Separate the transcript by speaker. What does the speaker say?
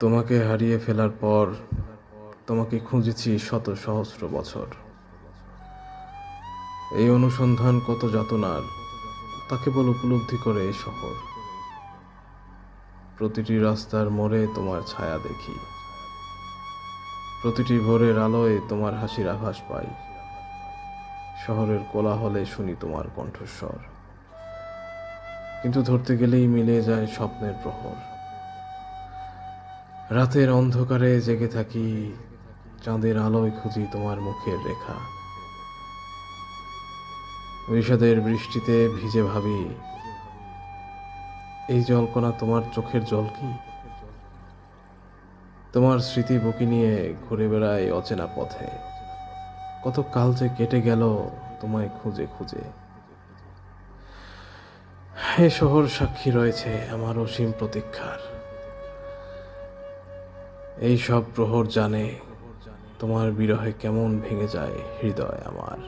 Speaker 1: তোমাকে হারিয়ে ফেলার পর তোমাকে খুঁজেছি শত সহস্র বছর। এই অনুসন্ধান কত যাতনার তাকে বল উপলব্ধি করে এই শহর। প্রতিটি রাস্তার মোড়ে তোমার ছায়া দেখি। প্রতিটি ভোরের আলোয় তোমার হাসির আভাস পাই। শহরের কোলাহলে শুনি তোমার কণ্ঠস্বর। কিন্তু ধরতে গেলেই মিলে যায় স্বপ্নের প্রহর। রাতের অন্ধকারে জেগে থাকি, চাঁদের আলোয় খুঁজি তোমার মুখের রেখা। বিষাদের বৃষ্টিতে ভিজে ভাবি, এই জলকণা তোমার চোখের জল কি? তোমার স্মৃতি বুকি নিয়ে ঘুরে বেড়াই অচেনা পথে। কত কাল যে কেটে গেল তোমায় খুঁজে খুঁজে। এ শহর সাক্ষী রয়েছে আমার অসীম প্রতীক্ষার। এই সব প্রহর জানে তোমার বিরহে কেমন ভেঙে যায় হৃদয় আমার।